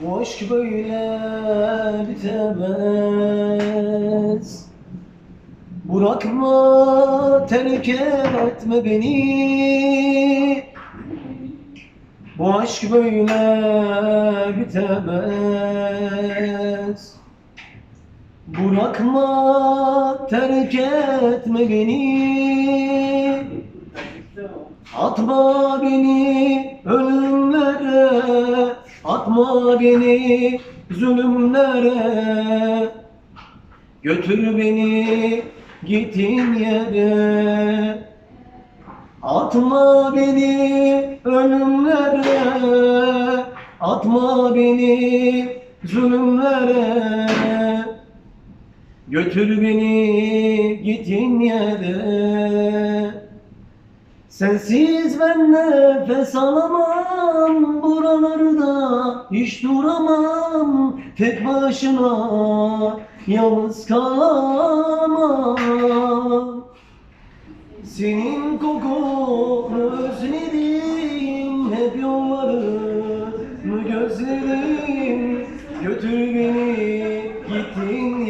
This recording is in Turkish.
Bu aşk böyle bitemez. Bırakma terk etme beni. Bu aşk böyle bitemez. Bırakma terk etme beni. Atma beni ölümlere Atma beni zulümlere. Götür beni gittiğin yere. Atma beni ölümlere. Atma beni zulümlere. Götür beni gittiğin yere. Sensiz ben nefes alamam Buralarda hiç duramam tek başına yalnız kalamam. Senin kokun özledim hep yollarını gözledim. Götür beni gittiğin